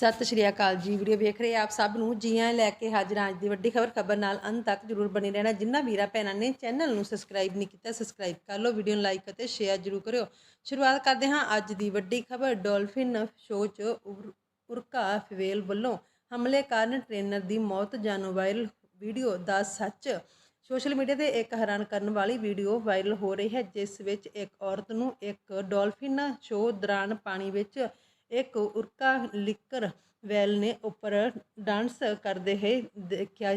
ਸਤਿ ਸ਼੍ਰੀ ਅਕਾਲ ਜੀ। ਵੀਡੀਓ ਵੇਖ ਰਹੇ ਆਪ ਸਭ ਨੂੰ। ਜੀਆਂ ਲੈ ਕੇ ਹਾਜ਼ਰ ਅੱਜ ਦੀ ਵੱਡੀ ਖਬਰ। ਖਬਰ ਨਾਲ ਅੰਤ ਤੱਕ ਜਰੂਰ ਬਣੇ ਰਹਿਣਾ। ਜਿੰਨਾ ਵੀਰਾ ਭੈਣਾਂ ਨੇ ਚੈਨਲ ਨੂੰ ਸਬਸਕ੍ਰਾਈਬ ਨਹੀਂ ਕੀਤਾ ਸਬਸਕ੍ਰਾਈਬ ਕਰ ਲਓ, ਵੀਡੀਓ ਨੂੰ ਲਾਈਕ ਅਤੇ ਸ਼ੇਅਰ ਜਰੂਰ ਕਰਿਓ। ਸ਼ੁਰੂਆਤ ਕਰਦੇ ਹਾਂ ਅੱਜ ਦੀ ਵੱਡੀ ਖਬਰ। ਡੋਲਫਿਨ ਸ਼ੋਅ 'ਚ ਉਰ- ਉਰਕਾ ਫਵੇਲ ਵੱਲੋਂ ਹਮਲੇ ਕਾਰਨ ਟ੍ਰੇਨਰ ਦੀ ਮੌਤ। ਜਾਣੋ ਵਾਇਰਲ ਵੀਡੀਓ ਦਾ ਸੱਚ। ਸੋਸ਼ਲ ਮੀਡੀਆ ਤੇ ਇੱਕ ਹੈਰਾਨ ਕਰਨ ਵਾਲੀ ਵੀਡੀਓ ਵਾਇਰਲ ਹੋ ਰਹੀ ਹੈ, ਜਿਸ ਵਿੱਚ ਇੱਕ ਔਰਤ ਨੂੰ ਇੱਕ ਡੋਲਫਿਨ ਸ਼ੋਅ ਦੌਰਾਨ ਪਾਣੀ ਵਿੱਚ ਇੱਕ ਉਰਕਾ ਲਿਕਰ ਵੈਲ ਨੇ ਉੱਪਰ ਡਾਂਸ ਕਰਦੇ ਹੋਏ ਦੇਖਿਆ,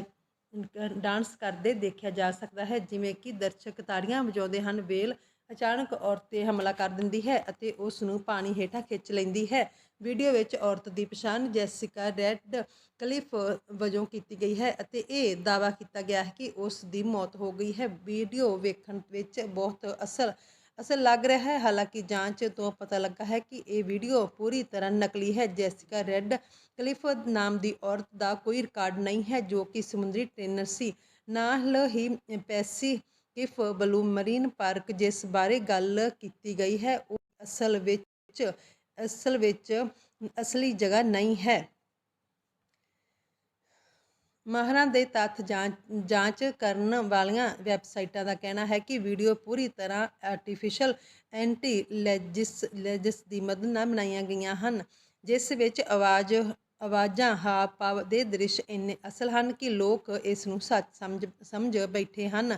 ਡਾਂਸ ਕਰਦੇ ਦੇਖਿਆ ਜਾ ਸਕਦਾ ਹੈ, ਜਿਵੇਂ ਕਿ ਦਰਸ਼ਕ ਤਾੜੀਆਂ ਵਜਾਉਂਦੇ ਹਨ, ਵੇਲ ਅਚਾਨਕ ਔਰਤ ਤੇ ਹਮਲਾ ਕਰ ਦਿੰਦੀ ਹੈ ਅਤੇ ਉਸ ਨੂੰ ਪਾਣੀ ਹੇਠਾਂ ਖਿੱਚ ਲੈਂਦੀ ਹੈ। ਵੀਡੀਓ ਵਿੱਚ ਔਰਤ ਦੀ ਪਛਾਣ ਜੈਸਿਕਾ ਰੈੱਡ ਕਲਿਫ ਵਜੋਂ ਕੀਤੀ ਗਈ ਹੈ ਅਤੇ ਇਹ ਦਾਅਵਾ ਕੀਤਾ ਗਿਆ ਹੈ ਕਿ ਉਸ ਦੀ ਮੌਤ ਹੋ ਗਈ ਹੈ। ਵੀਡੀਓ ਵੇਖਣ ਵਿੱਚ ਬਹੁਤ ਅਸਲ ਅਸਲ ਲੱਗ ਰਿਹਾ ਹੈ। ਹਾਲਾਂਕਿ ਜਾਂਚ ਤੋਂ ਪਤਾ ਲੱਗਾ ਹੈ ਕਿ ਇਹ ਵੀਡੀਓ ਪੂਰੀ ਤਰ੍ਹਾਂ ਨਕਲੀ ਹੈ। ਜੈਸਿਕਾ ਰੈੱਡ ਕਲਿਫ ਨਾਮ ਦੀ ਔਰਤ ਦਾ ਕੋਈ ਰਿਕਾਰਡ ਨਹੀਂ ਹੈ, ਜੋ ਕਿ ਸਮੁੰਦਰੀ ਟ੍ਰੇਨਰ ਸੀ। ਨਾਲ ਹੀ Pacific Blue Marine Park ਜਿਸ ਬਾਰੇ ਗੱਲ ਕੀਤੀ ਗਈ ਹੈ, ਉਹ ਅਸਲ ਵਿੱਚ ਅਸਲ ਵਿੱਚ ਅਸਲੀ ਜਗ੍ਹਾ ਨਹੀਂ ਹੈ। ਮਾਹਰਾਂ ਦੇ ਤੱਥ ਜਾਂਚ ਜਾਂਚ ਕਰਨ ਵਾਲੀਆਂ ਵੈਬਸਾਈਟਾਂ ਦਾ ਕਹਿਣਾ ਹੈ ਕਿ ਵੀਡੀਓ ਪੂਰੀ ਤਰ੍ਹਾਂ ਆਰਟੀਫੀਸ਼ੀਅਲ ਐਂਟੀਲੈਜਿਸ ਲੈਜਿਸ ਦੀ ਮਦਦ ਨਾਲ ਬਣਾਈਆਂ ਗਈਆਂ ਹਨ, ਜਿਸ ਵਿੱਚ ਆਵਾਜ਼, ਆਵਾਜ਼ਾਂ ਹਾਵ ਭਾਵ ਦੇ ਦ੍ਰਿਸ਼ ਇੰਨੇ ਅਸਲ ਹਨ ਕਿ ਲੋਕ ਇਸ ਨੂੰ ਸੱਚ ਸਮਝ ਸਮਝ ਬੈਠੇ ਹਨ।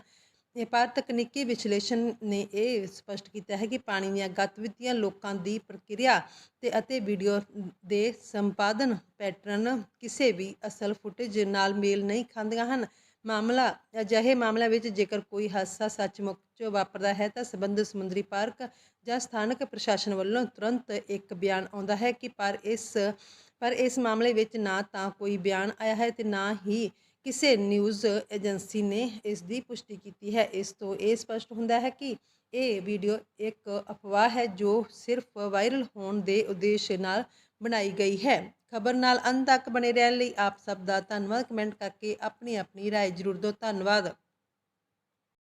ਇਹ ਪਰ ਤਕਨੀਕੀ ਵਿਸ਼ਲੇਸ਼ਣ ਨੇ ਇਹ ਸਪਸ਼ਟ ਕੀਤਾ ਹੈ ਕਿ ਪਾਣੀ ਦੀਆਂ ਗਤੀਵਿਧੀਆਂ ਲੋਕਾਂ ਦੀ ਪ੍ਰਕਿਰਿਆ ਤੇ ਅਤੇ ਵੀਡੀਓ ਦੇ ਸੰਪਾਦਨ ਪੈਟਰਨ ਕਿਸੇ ਵੀ ਅਸਲ ਫੁਟੇਜ ਨਾਲ ਮੇਲ ਨਹੀਂ ਖਾਂਦੀਆਂ ਹਨ। ਮਾਮਲਾ, ਅਜਿਹੇ ਮਾਮਲਿਆਂ ਵਿੱਚ ਜੇਕਰ ਕੋਈ ਹਾਦਸਾ ਸੱਚਮੁੱਚ ਵਾਪਰਦਾ ਹੈ ਤਾਂ ਸੰਬੰਧਿਤ ਸਮੁੰਦਰੀ ਪਾਰਕ ਜਾਂ ਸਥਾਨਕ ਪ੍ਰਸ਼ਾਸਨ ਵੱਲੋਂ ਤੁਰੰਤ ਇੱਕ ਬਿਆਨ ਆਉਂਦਾ ਹੈ ਕਿ ਪਰ ਇਸ ਪਰ ਇਸ ਮਾਮਲੇ ਵਿੱਚ ਨਾ ਤਾਂ ਕੋਈ ਬਿਆਨ ਆਇਆ ਹੈ ਤੇ ਨਾ ਹੀ ਕਿਸੇ ਨਿਊਜ਼ ਏਜੰਸੀ ਨੇ ਇਸ ਦੀ ਪੁਸ਼ਟੀ ਕੀਤੀ ਹੈ ਇਸ ਤੋਂ ਇਹ ਸਪਸ਼ਟ ਹੁੰਦਾ ਹੈ ਕਿ ਇਹ ਵੀਡੀਓ ਇੱਕ ਅਫਵਾਹ ਹੈ ਜੋ ਸਿਰਫ ਵਾਇਰਲ ਹੋਣ ਦੇ ਉਦੇਸ਼ ਨਾਲ ਬਣਾਈ ਗਈ ਹੈ ਖਬਰ ਨਾਲ ਅੰਤ ਤੱਕ ਬਣੇ ਰਹਿਣ ਲਈ ਆਪ ਸਭ ਦਾ ਧੰਨਵਾਦ ਕਮੈਂਟ ਕਰਕੇ ਆਪਣੀ ਆਪਣੀ رائے ਜ਼ਰੂਰ ਦਿਓ ਧੰਨਵਾਦ